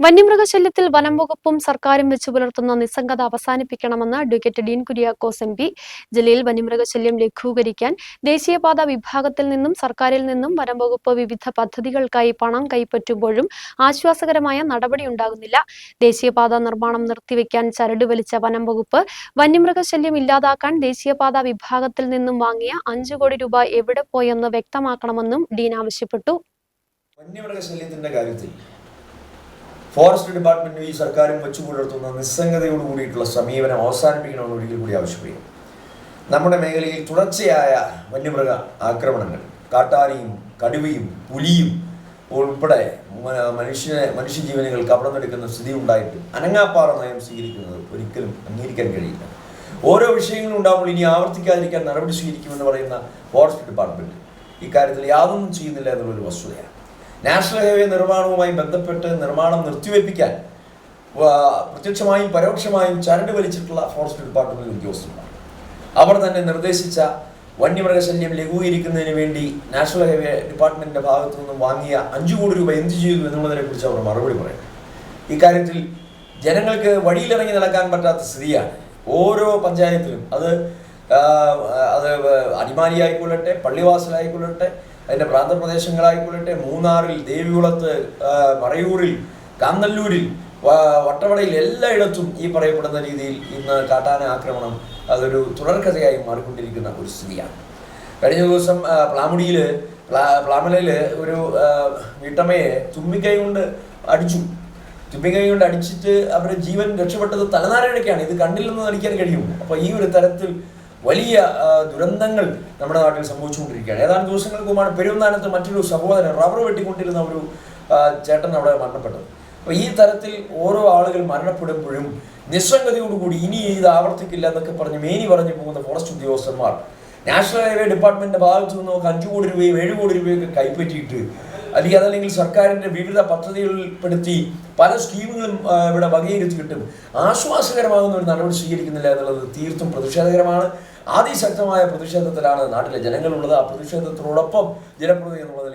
വന്യമൃഗശല്യത്തിൽ വനം വകുപ്പും സർക്കാരും വെച്ചു പുലർത്തുന്ന നിസ്സംഗത അവസാനിപ്പിക്കണമെന്ന് advocate Dean Kuriakose M P. ജില്ലയിൽ വന്യമൃഗശല്യം ലഘൂകരിക്കാൻ ദേശീയപാത വിഭാഗത്തിൽ നിന്നും സർക്കാരിൽ നിന്നും വനം വകുപ്പ് വിവിധ പദ്ധതികൾക്കായി പണം കൈപ്പറ്റുമ്പോഴും ആശ്വാസകരമായ നടപടി ഉണ്ടാകുന്നില്ല. ദേശീയപാത നിർമ്മാണം നിർത്തിവെക്കാൻ ചരട് വലിച്ച വനം വകുപ്പ് വന്യമൃഗശല്യം ഇല്ലാതാക്കാൻ ദേശീയപാത വിഭാഗത്തിൽ നിന്നും വാങ്ങിയ അഞ്ചു കോടി രൂപ എവിടെ പോയെന്ന് വ്യക്തമാക്കണമെന്നും ഡീൻ ആവശ്യപ്പെട്ടു. വന്യമൃഗശല്യത്തിന്റെ കാര്യത്തിൽ ഫോറസ്റ്റ് ഡിപ്പാർട്ട്മെന്റും ഈ സർക്കാരും വെച്ചു പുലർത്തുന്ന നിസ്സംഗതയോട് കൂടിയിട്ടുള്ള സമീപനം അവസാനിപ്പിക്കണമെന്ന് ഒരിക്കൽ കൂടി ആവശ്യപ്പെടുന്നു നമ്മുടെ മേഖലയിൽ തുടർച്ചയായ വന്യമൃഗ ആക്രമണങ്ങൾ കാട്ടാനയും കടുവയും പുലിയും ഉൾപ്പെടെ മനുഷ്യനെ മനുഷ്യജീവനുകൾ കവർന്നെടുക്കുന്ന സ്ഥിതി ഉണ്ടായിട്ട് അനങ്ങാപ്പാറ നയം സ്വീകരിക്കുന്നത് ഒരിക്കലും അംഗീകരിക്കാൻ കഴിയില്ല. ഓരോ വിഷയങ്ങളും ഉണ്ടാകുമ്പോൾ ഇനി ആവർത്തിക്കാതിരിക്കാൻ നടപടി സ്വീകരിക്കുമെന്ന് പറയുന്ന ഫോറസ്റ്റ് ഡിപ്പാർട്ട്മെന്റ് ഇക്കാര്യത്തിൽ യാതൊന്നും ചെയ്യുന്നില്ല എന്നുള്ളൊരു വസ്തുതയാണ്. നാഷണൽ ഹൈവേ നിർമ്മാണവുമായി ബന്ധപ്പെട്ട് നിർമ്മാണം നിർത്തിവെപ്പിക്കാൻ പ്രത്യക്ഷമായും പരോക്ഷമായും ചരട് വലിച്ചിട്ടുള്ള ഫോറസ്റ്റ് ഡിപ്പാർട്ട്മെന്റ് ഉദ്യോഗസ്ഥന്മാർ. അവർ തന്നെ നിർദ്ദേശിച്ച വന്യമൃഗശല്യം ലഘൂകരിക്കുന്നതിന് വേണ്ടി നാഷണൽ ഹൈവേ ഡിപ്പാർട്ട്മെന്റിന്റെ ഭാഗത്തു നിന്നും വാങ്ങിയ അഞ്ചു കോടി രൂപ എന്ത് ചെയ്തു എന്നുള്ളതിനെ കുറിച്ച് അവർ മറുപടി പറയും. ഇക്കാര്യത്തിൽ ജനങ്ങൾക്ക് വഴിയിലിറങ്ങി നടക്കാൻ പറ്റാത്ത സ്ഥിതിയാണ്. ഓരോ പഞ്ചായത്തിലും അത് അത് അടിമാലി ആയിക്കൊള്ളട്ടെ പള്ളിവാസലായിക്കൊള്ളട്ടെ അതിന്റെ പ്രാന്തപ്രദേശങ്ങളായിക്കൊള്ളട്ടെ മൂന്നാറിൽ ദേവികുളത്ത് മറയൂരിൽ കാന്തല്ലൂരിൽ വ- വട്ടവടയിൽ എല്ലായിടത്തും ഈ പറയപ്പെടുന്ന രീതിയിൽ ഇന്ന് കാട്ടാന ആക്രമണം അതൊരു തുടർക്കഥയായി മാറിക്കൊണ്ടിരിക്കുന്ന ഒരു സ്ഥിതിയാണ്. കഴിഞ്ഞ ദിവസം പ്ലാമുടിയിൽ പ്ലാമലയിൽ ഒരു വീട്ടമ്മയെ തുമ്പിക്കൈ കൊണ്ട് അടിച്ചു. തുമ്പിക്കൈ കൊണ്ട് അടിച്ചിട്ട് അവരുടെ ജീവൻ രക്ഷപ്പെട്ടത് തലനാരിഴയ്ക്കാണ് ഇത് കണ്ടില്ലെന്ന് നടിക്കാൻ കഴിയും അപ്പോൾ ഈ ഒരു തരത്തിൽ വലിയ ദുരന്തങ്ങൾ നമ്മുടെ നാട്ടിൽ സംഭവിച്ചുകൊണ്ടിരിക്കുകയാണ്. ഏതാനും ദിവസങ്ങൾക്ക് മുമ്പാണ് പെരുവന്താനത്ത് മറ്റൊരു സഹോദരൻ റബ്ബർ വെട്ടിക്കൊണ്ടിരുന്ന ഒരു ചേട്ടൻ അവിടെ മരണപ്പെട്ടത്. അപ്പോൾ ഈ തരത്തിൽ ഓരോ ആളുകൾ മരണപ്പെടുമ്പോഴും നിസ്സംഗതയോടുകൂടി ഇനി ഇത് ആവർത്തിക്കില്ല എന്നൊക്കെ പറഞ്ഞ് മേനി പറഞ്ഞു പോകുന്ന ഫോറസ്റ്റ് ഉദ്യോഗസ്ഥന്മാർ നാഷണൽ ഹൈവേ ഡിപ്പാർട്ട്മെന്റിന്റെ ഭാഗത്തു നിന്ന് നമുക്ക് അഞ്ചു കോടി രൂപയും ഏഴ് കോടി രൂപയൊക്കെ കൈപ്പറ്റിയിട്ട് അല്ലെങ്കിൽ അതല്ലെങ്കിൽ സർക്കാരിന്റെ വിവിധ പദ്ധതികളിൽപ്പെടുത്തി പല സ്കീമുകളും ഇവിടെ വകയിരുത്തി കിട്ടും. ആശ്വാസകരമാകുന്ന ഒരു നടപടി സ്വീകരിക്കുന്നില്ല എന്നുള്ളത് തീർത്തും പ്രതിഷേധകരമാണ്. അതിശക്തമായ പ്രതിഷേധത്തിലാണ് നാട്ടിലെ ജനങ്ങളുള്ളത്. ആ പ്രതിഷേധത്തിനോടൊപ്പം ജനപ്രതി എന്നുള്ളതിൽ